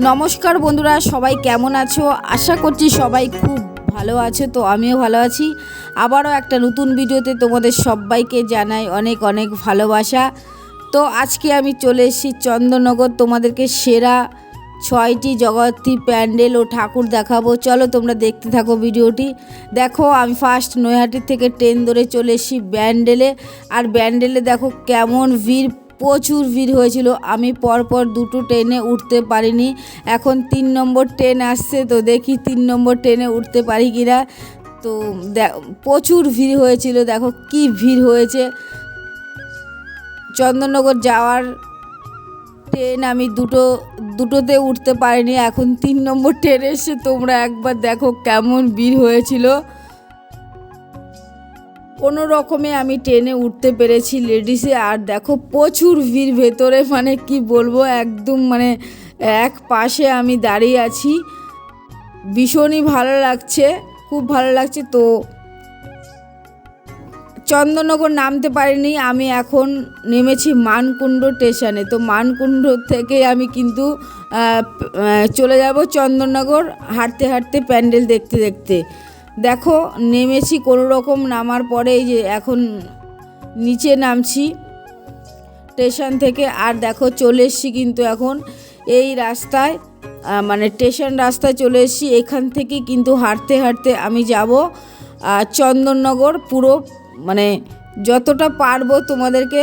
নমস্কার বন্ধুরা, সবাই কেমন আছো? আশা করছি সবাই খুব ভালো আছো, তো আমিও ভালো আছি। আবারও একটা নতুন ভিডিওতে তোমাদের সবাইকে জানাই অনেক অনেক ভালোবাসা। তো আজকে আমি চলে এসেছি চন্দননগর, তোমাদেরকে সেরা ছয়টি জগত্রী প্যান্ডেল ও ঠাকুর দেখাবো। চলো তোমরা দেখতে থাকো ভিডিওটি। দেখো, আমি ফার্স্ট নৈহাটির থেকে ট্রেন ধরে চলে এসেছি ব্যান্ডেলে। আর ব্যান্ডেলে দেখো কেমন ভিড় প্রচুর ভিড় হয়েছিল। আমি পরপর দুটো ট্রেনে উঠতে পারিনি। এখন তিন নম্বর ট্রেন আসছে তো দেখি তিন নম্বর ট্রেনে উঠতে পারি কিনা। তো দে- প্রচুর ভিড় হয়েছিল। দেখো কি ভিড় হয়েছে। চন্দননগর যাওয়ার ট্রেন আমি দুটো, দুটোতে উঠতে পারিনি। এখন তিন নম্বর ট্রেন এসে তোমরা একবার দেখো কেমন ভিড় হয়েছিল। কোনো রকমে আমি ট্রেনে উঠতে পেরেছি লেডিসে আর দেখো, প্রচুর ভিড় ভেতরে মানে কি বলব, একদম মানে এক পাশে আমি দাঁড়িয়ে আছি। ভীষণই ভালো লাগছে, খুব ভালো লাগছে। তো চন্দননগর নামতে পারিনি, আমি এখন নেমেছি মানকুণ্ড স্টেশনে তো মানকুণ্ড থেকে আমি কিন্তু চলে যাব চন্দননগর, হাঁটতে হাঁটতে প্যান্ডেল দেখতে দেখতে। দেখো, নেমেছি কোনো রকম নামার পরে যে এখন নিচে নামছি স্টেশন থেকে, আর দেখো চলে এসছি কিন্তু এখন এই রাস্তায় মানে স্টেশন রাস্তায় চলে এসেছি, এখান থেকে কিন্তু হাঁটতে হাঁটতে আমি যাব চন্দননগর পুরো মানে যতটা পারব তোমাদেরকে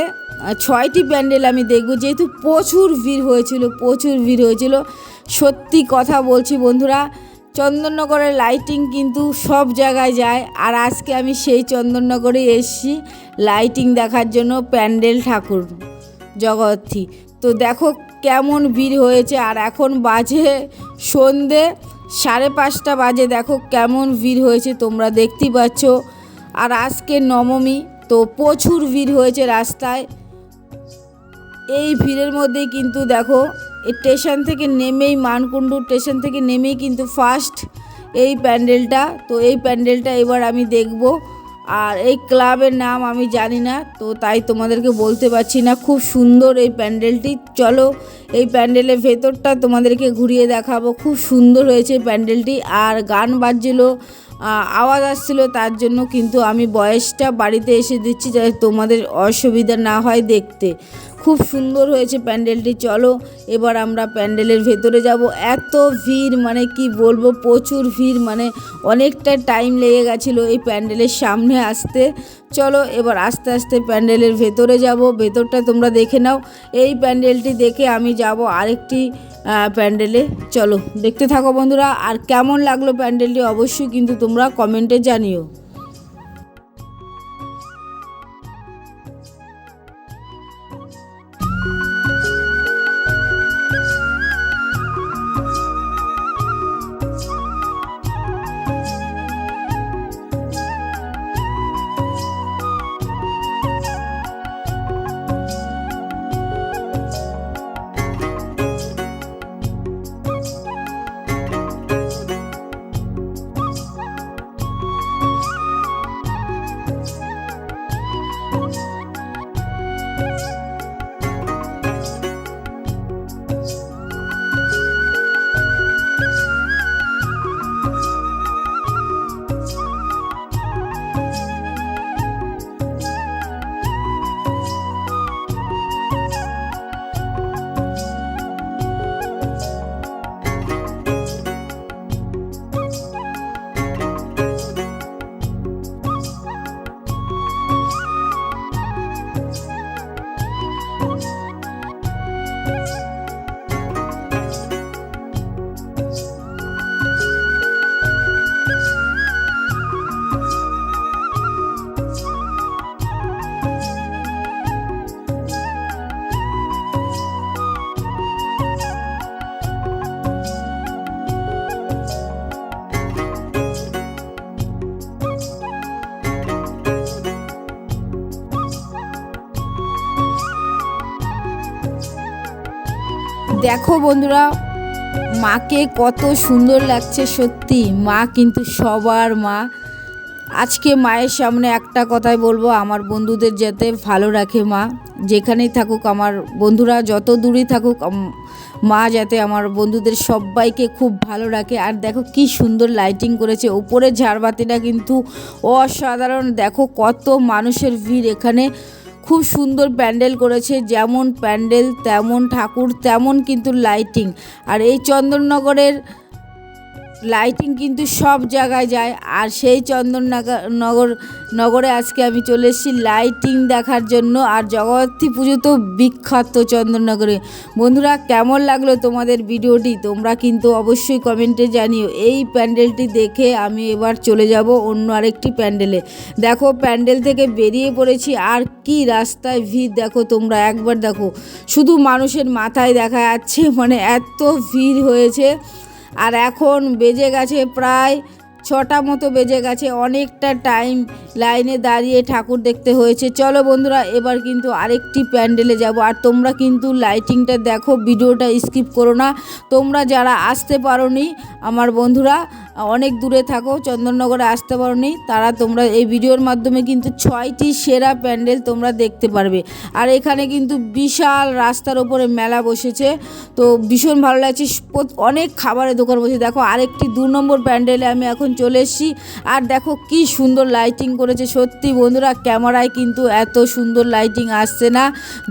ছয়টি প্যান্ডেল আমি দেখব, যেহেতু প্রচুর ভিড় হয়েছিল, প্রচুর ভিড় হয়েছিল। সত্যি কথা বলছি বন্ধুরা চন্দননগরের লাইটিং কিন্তু সব জায়গায় যায়। আর আজকে আমি সেই চন্দননগরে এসেছি লাইটিং দেখার জন্য প্যান্ডেল ঠাকুর জগত্রী তো দেখো কেমন ভিড় হয়েছে, আর এখন বাজে সন্ধে, সাড়ে পাঁচটা বাজে। দেখো কেমন ভিড় হয়েছে, তোমরা দেখতেই পাচ্ছ। আর আজকে নবমী, তো প্রচুর ভিড় হয়েছে রাস্তায়। এই ভিড়ের মধ্যেই কিন্তু দেখো স্টেশন থেকে নেমেই মানকুণ্ডু স্টেশন থেকে নেমেই কিন্তু ফার্স্ট এই প্যান্ডেলটা। তো এই প্যান্ডেলটা এবার আমি দেখব। আর এই ক্লাবের নাম আমি জানি না, তো তাই তোমাদেরকে বলতে পারছি না। খুব সুন্দর এই প্যান্ডেলটি। চলো এই প্যান্ডেলের ভেতরটা তোমাদেরকে ঘুরিয়ে দেখাবো। খুব সুন্দর হয়েছে প্যান্ডেলটি। আর গান বাজছিল আওয়াজ আসছিল, তার জন্য কিন্তু আমি বয়সটা বাড়িতে এসে দিচ্ছি যাতে তোমাদের অসুবিধা না হয় দেখতে। খুব সুন্দর হয়েছে প্যান্ডেলটি। চলো, এবার আমরা প্যান্ডেলের ভেতরে যাব। এত ভিড় মানে কি বলব, প্রচুর ভিড় মানে অনেকটা টাইম লেগে গেছিল এই প্যান্ডেলের সামনে আসতে। চলো, এবার আস্তে আস্তে প্যান্ডেলের ভেতরে যাব। ভেতরটা তোমরা দেখে নাও। এই প্যান্ডেলটি দেখে আমি যাব আরেকটি প্যান্ডেলে। চলো, দেখতে থাকো বন্ধুরা, আর কেমন লাগল প্যান্ডেলটি অবশ্যই কিন্তু তোমরা কমেন্টে জানিও। দেখো বন্ধুরা, মাকে কত সুন্দর লাগছে সত্যি। মা কিন্তু সবার মা। আজকে মায়ের সামনে একটা কথাই বলব, আমার বন্ধুদের যাতে ভালো রাখে মা। যেখানেই থাকুক আমার বন্ধুরা, যত দূরেই থাকুক মা যাতে আমার বন্ধুদের সবাইকে খুব ভালো রাখে। আর দেখো কি সুন্দর লাইটিং করেছে। উপরে ঝাড়বাতিটা কিন্তু অসাধারণ। দেখো কত মানুষের ভিড় এখানে। খুব সুন্দর প্যান্ডেল করেছে যেমন প্যান্ডেল তেমন ঠাকুর তেমন কিন্তু লাইটিং আর এই চন্দননগরের লাইটিং কিন্তু সব জায়গায় যায়। আর সেই চন্দননগর, নগর, নগরে আজকে আমি চলে এসেছি লাইটিং দেখার জন্য। আর জগদ্ধাত্রী পুজো তো বিখ্যাত চন্দননগরে। বন্ধুরা, কেমন লাগল তোমাদের ভিডিওটি? তোমরা কিন্তু অবশ্যই কমেন্টে জানিও। এই প্যান্ডেলটি দেখে আমি এবার চলে যাব অন্য আরেকটি প্যান্ডেলে। দেখো, প্যান্ডেল থেকে বেরিয়ে পড়েছি। আর কি রাস্তায় ভিড় দেখো তোমরা, একবার দেখো। শুধু মানুষের মাথায় দেখা যাচ্ছে মানে এত ভিড় হয়েছে। আর এখন বেজে গেছে প্রায় ছটা মতো বেজে গেছে, অনেকটা টাইম লাইনে দাঁড়িয়ে ঠাকুর দেখতে হয়েছে। চলো বন্ধুরা, এবার কিন্তু আরেকটি প্যান্ডেলে যাব। আর তোমরা কিন্তু লাইটিংটা দেখো, ভিডিওটা স্কিপ করো না। তোমরা যারা আসতে পারো আমার বন্ধুরা অনেক দূরে থাকো, চন্দননগরে আসতে পারোনি। তারা তোমরা এই ভিডিওর মাধ্যমে কিন্তু ছয়টি সেরা প্যান্ডেল তোমরা দেখতে পারবে। আর এখানে কিন্তু বিশাল রাস্তার ওপরে মেলা বসেছে। তো ভীষণ ভালো লাগছে। অনেক খাবারের দোকান বসে। দেখো, আরেকটি দু নম্বর প্যান্ডেলে আমি এখন চলে এসেছি। আর দেখো কি সুন্দর লাইটিং করেছে। সত্যি বন্ধুরা, ক্যামেরায় কিন্তু এত সুন্দর লাইটিং আসছে না।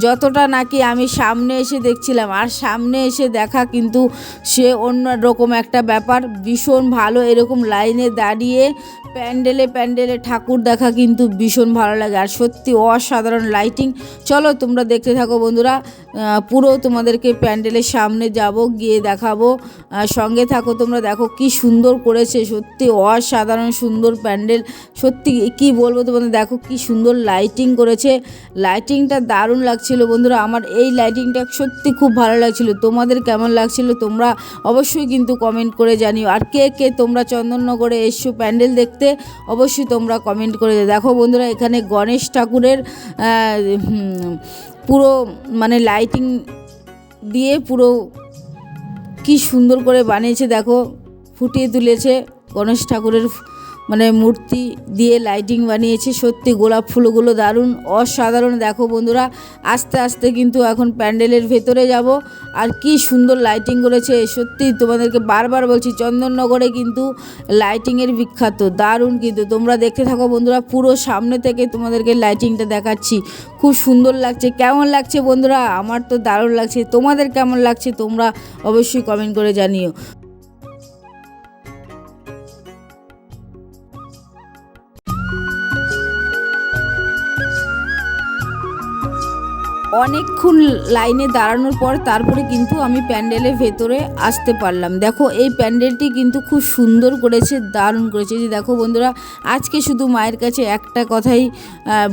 যতটা নাকি আমি সামনে এসে দেখছিলাম। আর সামনে এসে দেখা কিন্তু সে অন্য রকম একটা ব্যাপার। ভীষণ ভালো এরকম লাইনে দাঁড়িয়ে প্যান্ডেলে প্যান্ডেলে ঠাকুর দেখা কিন্তু ভীষণ ভালো লাগে। আর সত্যি অসাধারণ লাইটিং চলো তোমরা দেখতে থাকো বন্ধুরা। পুরো তোমাদেরকে প্যান্ডেলের সামনে যাব, গিয়ে দেখাবো। সঙ্গে থাকো তোমরা, দেখো কি সুন্দর করেছে। সত্যি অসাধারণ সুন্দর প্যান্ডেল। সত্যি কি বলব তোমাদের, দেখো কি সুন্দর লাইটিং করেছে। লাইটিংটা দারুণ লাগছিল বন্ধুরা। আমার এই লাইটিংটা সত্যি খুব ভালো লাগছিল। তোমাদের কেমন লাগছিল তোমরা অবশ্যই কিন্তু কমেন্ট করে জানিও। আর কে কে তোমরা চন্দননগরে এসছো প্যান্ডেল দেখতে, অবশ্যই তোমরা কমেন্ট করে দেখো বন্ধুরা, এখানে গণেশ ঠাকুরের পুরো মানে লাইটিং দিয়ে পুরো কি সুন্দর করে বানিয়েছে, দেখো, ফুটিয়ে তুলেছে গণেশ ঠাকুরের মানে মূর্তি দিয়ে লাইটিং বানিয়েছে। সত্যি গোলাপ ফুলগুলো দারুণ, অসাধারণ। দেখো বন্ধুরা, আস্তে আস্তে কিন্তু এখন প্যান্ডেলের ভেতরে যাব। আর কি সুন্দর লাইটিং করেছে। সত্যি তোমাদেরকে বারবার বলছি, চন্দননগরে কিন্তু লাইটিংয়ের বিখ্যাত, দারুণ কিন্তু। তোমরা দেখতে থাকো বন্ধুরা, পুরো সামনে থেকে তোমাদেরকে লাইটিংটা দেখাচ্ছি। খুব সুন্দর লাগছে। কেমন লাগছে বন্ধুরা? আমার তো দারুণ লাগছে। তোমাদের কেমন লাগছে? তোমরা অবশ্যই কমেন্ট করে জানিও। অনেকক্ষণ লাইনে দাঁড়ানোর পর তারপরে কিন্তু আমি প্যান্ডেলের ভেতরে আসতে পারলাম। দেখো, এই প্যান্ডেলটি কিন্তু খুব সুন্দর করেছে, দারুণ করেছে। যে দেখো বন্ধুরা, আজকে শুধু মায়ের কাছে একটা কথাই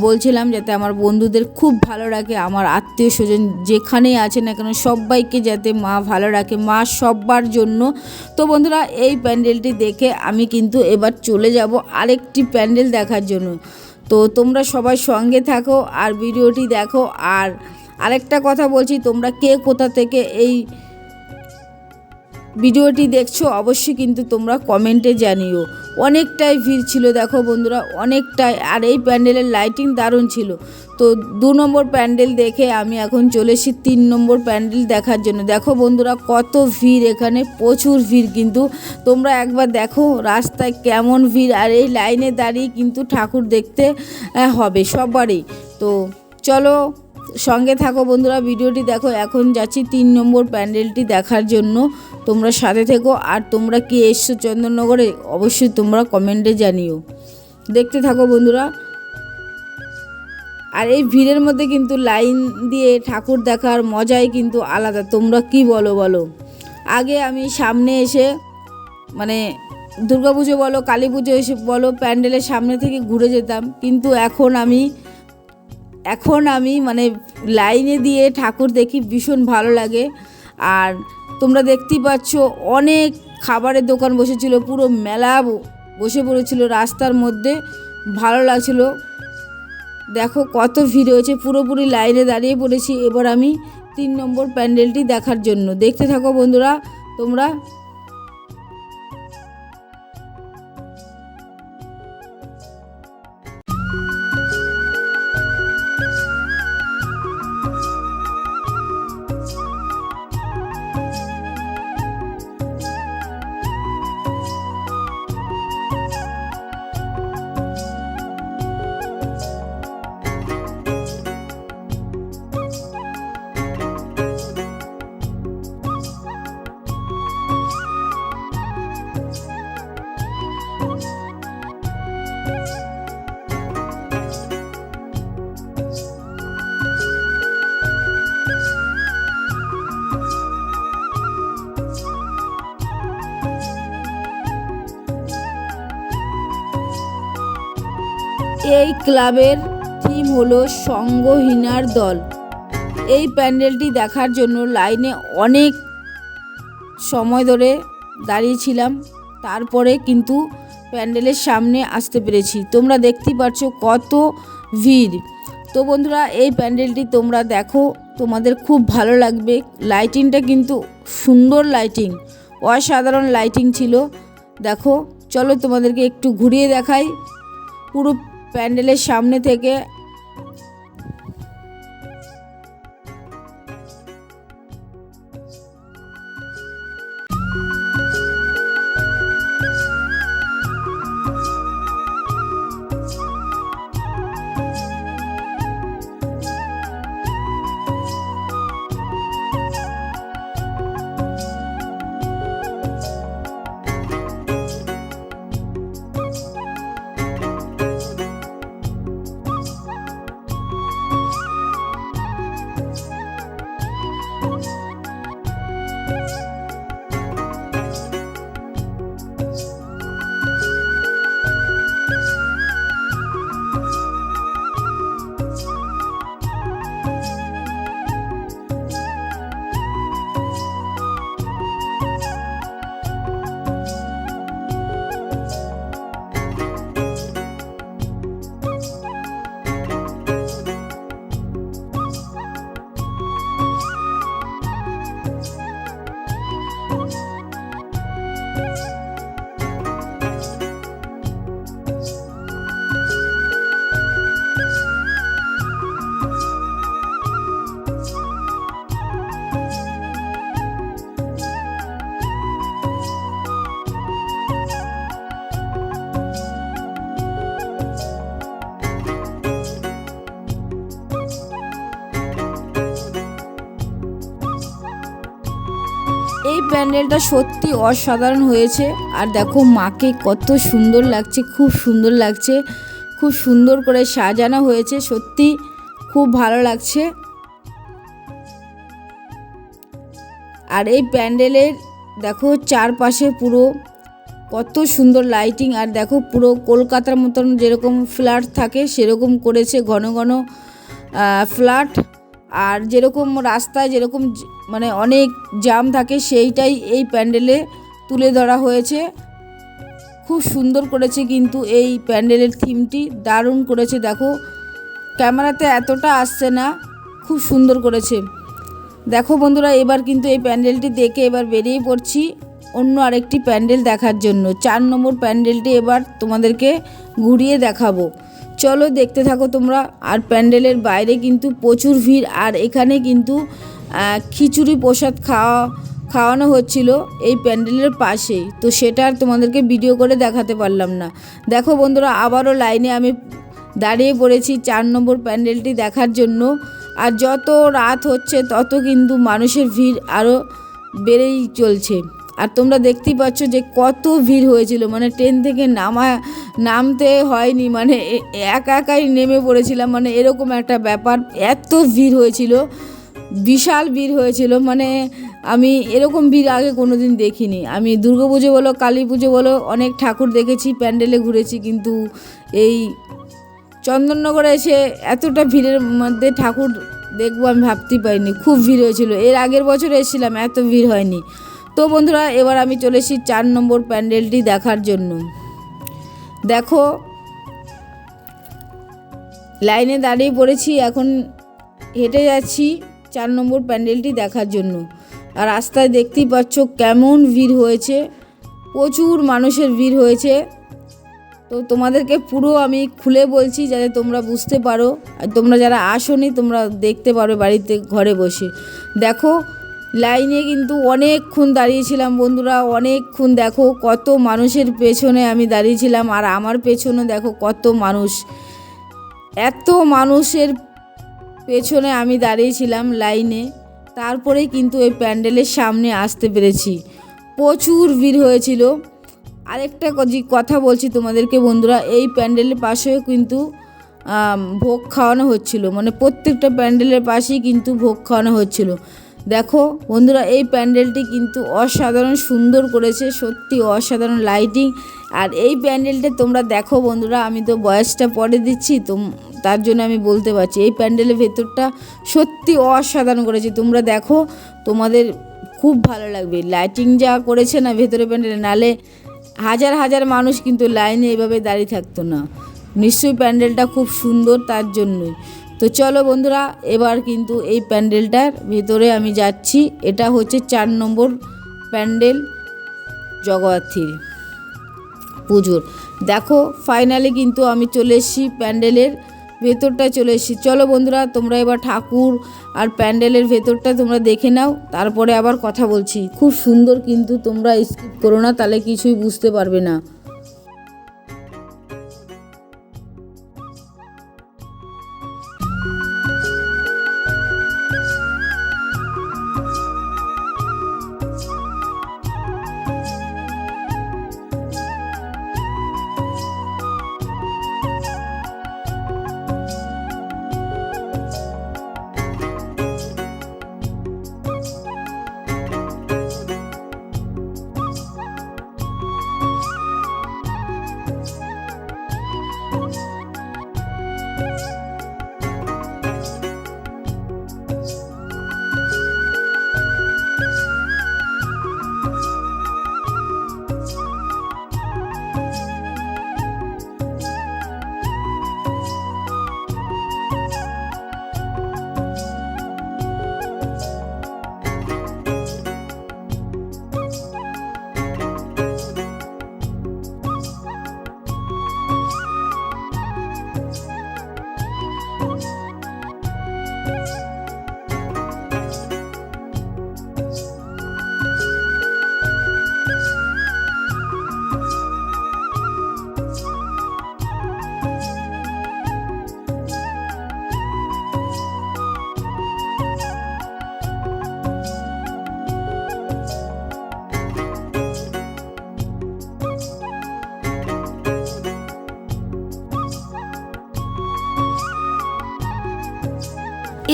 বলছিলাম যাতে আমার বন্ধুদের খুব ভালো রাখে, আমার আত্মীয় স্বজন যেখানেই আছে না কেন, সবাইকে যাতে মা ভালো রাখে, মা সবার জন্য। তো বন্ধুরা, এই প্যান্ডেলটি দেখে আমি কিন্তু এবার চলে যাব আরেকটি প্যান্ডেল দেখার জন্য। তো তোমরা সবাই সঙ্গে থাকো আর ভিডিওটি দেখো। আর আরেকটা কথা বলছি, তোমরা কে কোথা থেকে এই ভিডিওটি দেখছ, অবশ্যই কিন্তু তোমরা কমেন্টে জানিও। অনেকটাই ভিড় ছিল, দেখো বন্ধুরা, অনেকটাই। আর এই প্যান্ডেলের লাইটিং দারুণ ছিল। তো দু নম্বর প্যান্ডেল দেখে আমি এখন চলে এসেছি তিন নম্বর প্যান্ডেল দেখার জন্য। দেখো বন্ধুরা, কত ভিড় এখানে, প্রচুর ভিড় কিন্তু। তোমরা একবার দেখো রাস্তায় কেমন ভিড়, আর এই লাইনে দাঁড়িয়ে কিন্তু ঠাকুর দেখতে হবে সবারই। তো চলো সঙ্গে থাকো বন্ধুরা, ভিডিওটি দেখো, এখন যাচ্ছি তিন নম্বর প্যান্ডেলটি দেখার জন্য। তোমরা সাথে থেকো, আর তোমরা কি এসছো চন্দননগরে, অবশ্যই তোমরা কমেন্টে জানিও। দেখতে থাকো বন্ধুরা। আর এই ভিড়ের মধ্যে কিন্তু লাইন দিয়ে ঠাকুর দেখার মজাই কিন্তু আলাদা, তোমরা কি বলো বলো? আগে আমি সামনে এসে মানে দুর্গাপুজো বলো কালী পুজো এসে বলো, প্যান্ডেলের সামনে থেকে ঘুরে যেতাম। কিন্তু এখন আমি এখন আমি মানে লাইনে দিয়ে ঠাকুর দেখি ভীষণ ভালো লাগে। আর তোমরা দেখতেই পাচ্ছ অনেক খাবারের দোকান বসেছিল, পুরো মেলা বসে পড়েছিল রাস্তার মধ্যে। ভালো লাগছিল। দেখো কত ভিড় হয়েছে, পুরোপুরি লাইনে দাঁড়িয়ে পড়েছি। এবার আমি তিন নম্বর প্যান্ডেলটি দেখার জন্য। দেখতে থাকো বন্ধুরা, তোমরা এই ক্লাবের থিম হলো সঙ্গহীনার দল। এই প্যান্ডেলটি দেখার জন্য লাইনে অনেক সময় ধরে দাঁড়িয়েছিলাম। তারপরে কিন্তু প্যান্ডেলের সামনে আসতে পেরেছি। তোমরা দেখতেই পাচ্ছ কত ভিড়। তো বন্ধুরা, এই প্যান্ডেলটি তোমরা দেখো। তোমাদের খুব ভালো লাগবে। লাইটিংটা কিন্তু সুন্দর লাইটিং। অসাধারণ লাইটিং ছিল। দেখো, চলো তোমাদেরকে একটু ঘুরিয়ে দেখাই। পুরো প্যান্ডেলের সামনে থেকে এই প্যান্ডেলটা সত্যি অসাধারণ হয়েছে। আর দেখো মাকে কত সুন্দর লাগছে, খুব সুন্দর লাগছে। খুব সুন্দর করে সাজানো হয়েছে, সত্যি খুব ভালো লাগছে। আর এই প্যান্ডেলের দেখো চারপাশে পুরো কত সুন্দর লাইটিং, আর দেখো পুরো কলকাতার মতন যেরকম ফ্ল্যাট থাকে সেরকম করেছে ঘন ঘন ফ্ল্যাট। আর যেরকম রাস্তায় যেরকম মানে অনেক জাম থাকে, সেইটাই এই প্যান্ডেলে তুলে ধরা হয়েছে। খুব সুন্দর করেছে কিন্তু এই প্যান্ডেলের থিমটি, দারুণ করেছে। দেখো, ক্যামেরাতে এতটা আসছে না, খুব সুন্দর করেছে। দেখো বন্ধুরা, এবার কিন্তু এই প্যান্ডেলটি দেখে এবার বেরিয়ে পড়ছি অন্য আরেকটি প্যান্ডেল দেখার জন্য। চার নম্বর প্যান্ডেলটি এবার তোমাদেরকে ঘুরিয়ে দেখাবো। চলো দেখতে থাকো তোমরা। আর প্যান্ডেলের বাইরে কিন্তু প্রচুর ভিড়, আর এখানে কিন্তু খিচুড়ি প্রসাদ খাওয়া, খাওয়ানো হচ্ছিল এই প্যান্ডেলের পাশেই। তো সেটা আর তোমাদেরকে ভিডিও করে দেখাতে পারলাম না। দেখো বন্ধুরা, আবারও লাইনে আমি দাঁড়িয়ে পড়েছি চার নম্বর প্যান্ডেলটি দেখার জন্য। আর যত রাত হচ্ছে, তত কিন্তু মানুষের ভিড় আরও বেড়েই চলছে। আর তোমরা দেখতেই পাচ্ছ যে কত ভিড় হয়েছিল। মানে ট্রেন থেকে নামা, নামতে হয়নি। মানে একা একাই নেমে পড়েছিলাম। মানে এরকম একটা ব্যাপার। এত ভিড় হয়েছিল। বিশাল ভিড় হয়েছিল মানে আমি এরকম ভিড় আগে কোনো দিন দেখিনি। আমি দুর্গা পুজো বলো, কালী পুজো বলো, অনেক ঠাকুর দেখেছি, প্যান্ডেলে ঘুরেছি, কিন্তু এই চন্দননগরে এসে এতটা ভিড়ের মধ্যে ঠাকুর দেখব আমি ভাবতেই পারিনি। খুব ভিড় হয়েছিল। এর আগের বছর এসেছিলাম, এত ভিড় হয়নি। তো বন্ধুরা, এবার আমি চলে এসেছি চার নম্বর প্যান্ডেলটি দেখার জন্য। দেখো, লাইনে দাঁড়িয়ে পড়েছি, এখন হেঁটে যাচ্ছি। চার নম্বর প্যান্ডেলটি দেখার জন্য। আর রাস্তায় দেখতেই পাচ্ছ কেমন ভিড় হয়েছে। প্রচুর মানুষের ভিড় হয়েছে। তো তোমাদেরকে পুরো আমি খুলে বলছি যাতে তোমরা বুঝতে পারো। আর তোমরা যারা আসোনি, তোমরা দেখতে পারো বাড়িতে ঘরে বসে। দেখো, লাইনে কিন্তু অনেকক্ষণ দাঁড়িয়েছিলাম বন্ধুরা, অনেকক্ষণ দেখো কত মানুষের পেছনে আমি দাঁড়িয়েছিলাম। আর আমার পেছনে দেখো কত মানুষ। এত মানুষের পেছনে আমি দাঁড়িয়েছিলাম লাইনে। তারপরে কিন্তু ওই প্যান্ডেলের সামনে আসতে পেরেছি। প্রচুর ভিড় হয়েছিল। আরেকটা যে কথা বলছি তোমাদেরকে বন্ধুরা, এই প্যান্ডেলের পাশেও কিন্তু ভোগ খাওয়ানো হচ্ছিল। মানে প্রত্যেকটা প্যান্ডেলের পাশেই কিন্তু ভোগ খাওয়ানো হচ্ছিল। দেখো, বন্ধুরা, এই প্যান্ডেলটি কিন্তু অসাধারণ সুন্দর করেছে, সত্যি অসাধারণ লাইটিং আর এই প্যান্ডেলটা তোমরা দেখো, বন্ধুরা, আমি তো বয়সটা পরে দিচ্ছি তো তার জন্য আমি বলতে পারছি, এই প্যান্ডেলের ভেতরটা সত্যি অসাধারণ করেছে। তোমরা দেখো, তোমাদের খুব ভালো লাগবে। লাইটিং যা করেছে না ভেতরে প্যান্ডেলে, নালে হাজার হাজার মানুষ কিন্তু লাইনে এভাবে দাঁড়িয়ে থাকতো না। নিশ্চয়ই প্যান্ডেলটা খুব সুন্দর তার জন্যই। তো চলো বন্ধুরা, এবার কিন্তু এই প্যান্ডেলটার ভেতরে আমি যাচ্ছি। এটা হচ্ছে চার নম্বর প্যান্ডেল জগদ্ধাত্রীর পুজোর। দেখো ফাইনালি কিন্তু আমি চলে এসেছি প্যান্ডেলের ভেতরটা চলে এসেছি। চলো বন্ধুরা, তোমরা এবার ঠাকুর আর প্যান্ডেলের ভেতরটা তোমরা দেখে নাও। তারপরে আবার কথা বলছি। খুব সুন্দর কিন্তু তোমরা স্কিপ করো না, তাহলে কিছুই বুঝতে পারবে না।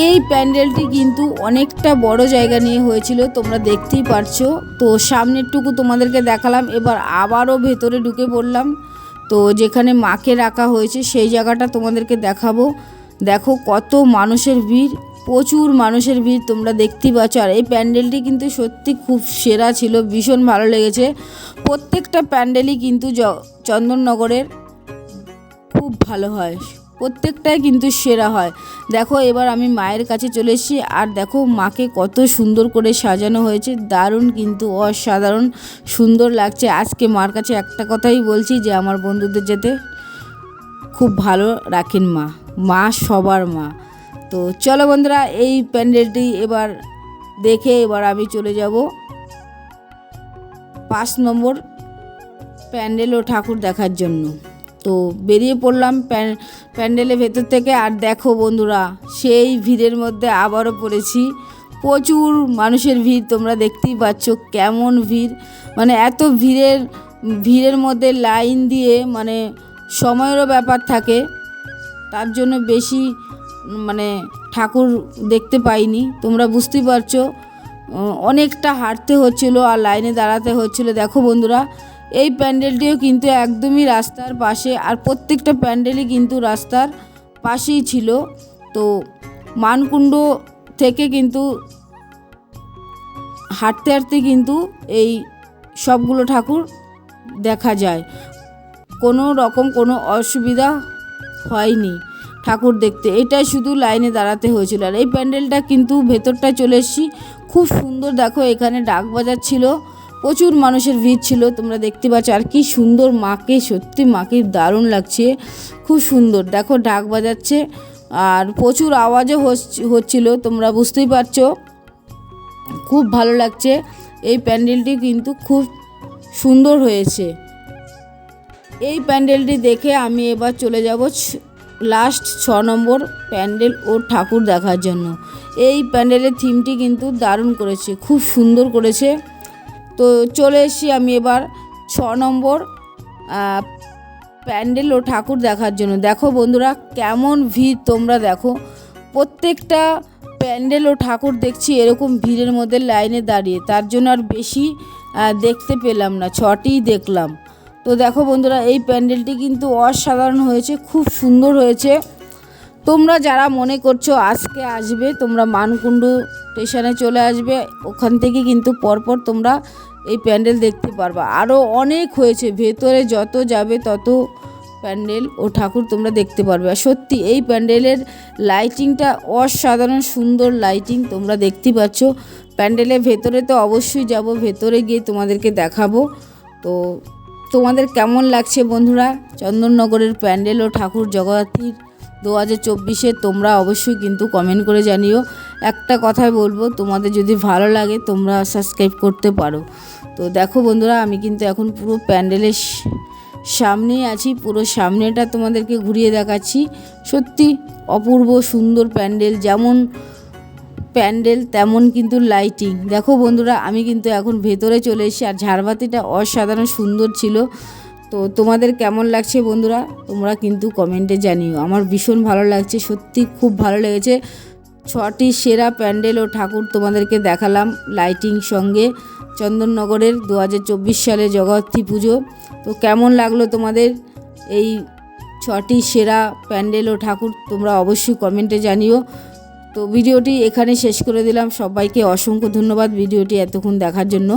এই প্যান্ডেলটি কিন্তু অনেকটা বড় জায়গা নিয়ে হয়েছিল, তোমরা দেখতেই পারছ। তো সামনেরটুকু তোমাদেরকে দেখালাম, এবার আবারও ভেতরে ঢুকে পড়লাম। তো যেখানে মাকে রাখা হয়েছে, সেই জায়গাটা তোমাদেরকে দেখাবো। দেখো কত মানুষের ভিড়, প্রচুর মানুষের ভিড় তোমরা দেখতেই পাচ্ছ। আর এই প্যান্ডেলটি কিন্তু সত্যি খুব সেরা ছিল, ভীষণ ভালো লেগেছে। প্রত্যেকটা প্যান্ডেলই কিন্তু চন্দননগরের খুব ভালো হয়। প্রত্যেকটাই কিন্তু সেরা হয়। দেখো, এবার আমি মায়ের কাছে চলে এসেছি। আর দেখো, মাকে কত সুন্দর করে সাজানো হয়েছে। দারুণ কিন্তু অসাধারণ সুন্দর লাগছে। আজকে মার কাছে একটা কথাই বলছি যে, আমার বন্ধুদের যেতে খুব ভালো রাখেন মা। মা সবার মা। তো চলো বন্ধুরা, এই প্যান্ডেলটি এবার দেখে এবার আমি চলে যাব। পাঁচ নম্বর প্যান্ডেল ও ঠাকুর দেখার জন্য। তো বেরিয়ে পড়লাম প্যান- প্যান্ডেলের ভেতর থেকে। আর দেখো বন্ধুরা, সেই ভিড়ের মধ্যে আবারও পড়েছি। প্রচুর মানুষের ভিড়, তোমরা দেখতেই পাচ্ছ কেমন ভিড়। মানে এত ভিড়ের ভিড়ের মধ্যে লাইন দিয়ে মানে সময়েরও ব্যাপার থাকে। তার জন্য বেশি মানে ঠাকুর দেখতে পাইনি। তোমরা বুঝতেই পারছ অনেকটা হাঁটতে হচ্ছিল আর লাইনে দাঁড়াতে হচ্ছিল। দেখো বন্ধুরা এই প্যান্ডেলটিও কিন্তু একদমই রাস্তার পাশে আর প্রত্যেকটা প্যান্ডেলই কিন্তু রাস্তার পাশেই ছিল। তো মানকুণ্ড থেকে কিন্তু হাঁটতে হাঁটতে কিন্তু এই সবগুলো ঠাকুর দেখা যায়। কোনো রকম কোনো অসুবিধা হয়নি ঠাকুর দেখতে। এটাই শুধু লাইনে দাঁড়াতে হয়েছিল। আর এই প্যান্ডেলটা কিন্তু ভেতরটা চলে এসেছি। খুব সুন্দর দেখো, এখানে ডাক বাজার ছিল প্রচুর মানুষের ভিড় ছিল, তোমরা দেখতে পাচ্ছ, আর কি সুন্দর মাকে, সত্যি মাকে দারুণ লাগছে, খুব সুন্দর। দেখো ডাক বাজাচ্ছে, আর প্রচুর আওয়াজও হচ্ছ- হচ্ছিল, তোমরা বুঝতেই পারছ। খুব ভালো লাগছে, এই প্যান্ডেলটি কিন্তু খুব সুন্দর হয়েছে। এই প্যান্ডেলটি দেখে আমি এবার চলে যাব লাস্ট ছ নম্বর প্যান্ডেল ও ঠাকুর দেখার জন্য। এই প্যান্ডেলের থিমটি কিন্তু দারুণ করেছে, খুব সুন্দর করেছে। তো চলে এসেছি আমি এবার ছ নম্বর প্যান্ডেল ও ঠাকুর দেখার জন্য। দেখো বন্ধুরা, কেমন ভিড় তোমরা দেখো। প্রত্যেকটা প্যান্ডেল ও ঠাকুর দেখছি এরকম ভিড়ের মধ্যে লাইনে দাঁড়িয়ে। তার জন্য আর বেশি দেখতে পেলাম না, ছটিই দেখলাম। তো দেখো বন্ধুরা, এই প্যান্ডেলটি কিন্তু অসাধারণ হয়েছে, খুব সুন্দর হয়েছে। তোমরা যারা মনে করছ আজকে আসবে, তোমরা মানকুণ্ডু স্টেশনে চলে আসবে। ওখান থেকে কিন্তু পরপর তোমরা এই প্যান্ডেল দেখতে পারবা। আরও অনেক হয়েছে, ভেতরে যত যাবে তত প্যান্ডেল ও ঠাকুর তোমরা দেখতে পারবে। আর সত্যি, এই প্যান্ডেলের লাইটিংটা অসাধারণ সুন্দর লাইটিং তোমরা দেখতে পাচ্ছ। প্যান্ডেলের ভেতরে তো অবশ্যই যাব, ভেতরে গিয়ে তোমাদেরকে দেখাবো। তো তোমাদের কেমন লাগছে বন্ধুরা? চন্দননগরের প্যান্ডেল ও ঠাকুর জগদ্ধাত্রীর দু হাজার চব্বিশে তোমরা অবশ্যই কিন্তু কমেন্ট করে জানিও। একটা কথাই বলব, তোমাদের যদি ভালো লাগে তোমরা সাবস্ক্রাইব করতে পারো। তো দেখো বন্ধুরা, আমি কিন্তু এখন পুরো প্যান্ডেলের সামনেই আছি, পুরো সামনেটা তোমাদেরকে ঘুরিয়ে দেখাচ্ছি। সত্যি অপূর্ব সুন্দর প্যান্ডেল, যেমন প্যান্ডেল তেমন কিন্তু লাইটিং দেখো বন্ধুরা, আমি কিন্তু এখন ভেতরে চলে এসেছি, আর ঝাড়বাতিটা অসাধারণ সুন্দর ছিল। তো তোমাদের কেমন লাগছে বন্ধুরা? তোমরা কিন্তু কমেন্টে জানিও। আমার ভীষণ ভালো লাগছে, সত্যি খুব ভালো লেগেছে। ছটি সেরা প্যান্ডেল ও ঠাকুর তোমাদেরকে দেখালাম লাইটিং সঙ্গে। চন্দননগরের দু হাজার চব্বিশ সালে জগদ্ধাত্রী পুজো। তো কেমন লাগল তোমাদের এই ছটি সেরা প্যান্ডেল ও ঠাকুর তোমরা অবশ্যই কমেন্টে জানিও। তো ভিডিওটি এখানে শেষ করে দিলাম। সবাইকে অসংখ্য ধন্যবাদ ভিডিওটি এতক্ষণ দেখার জন্য।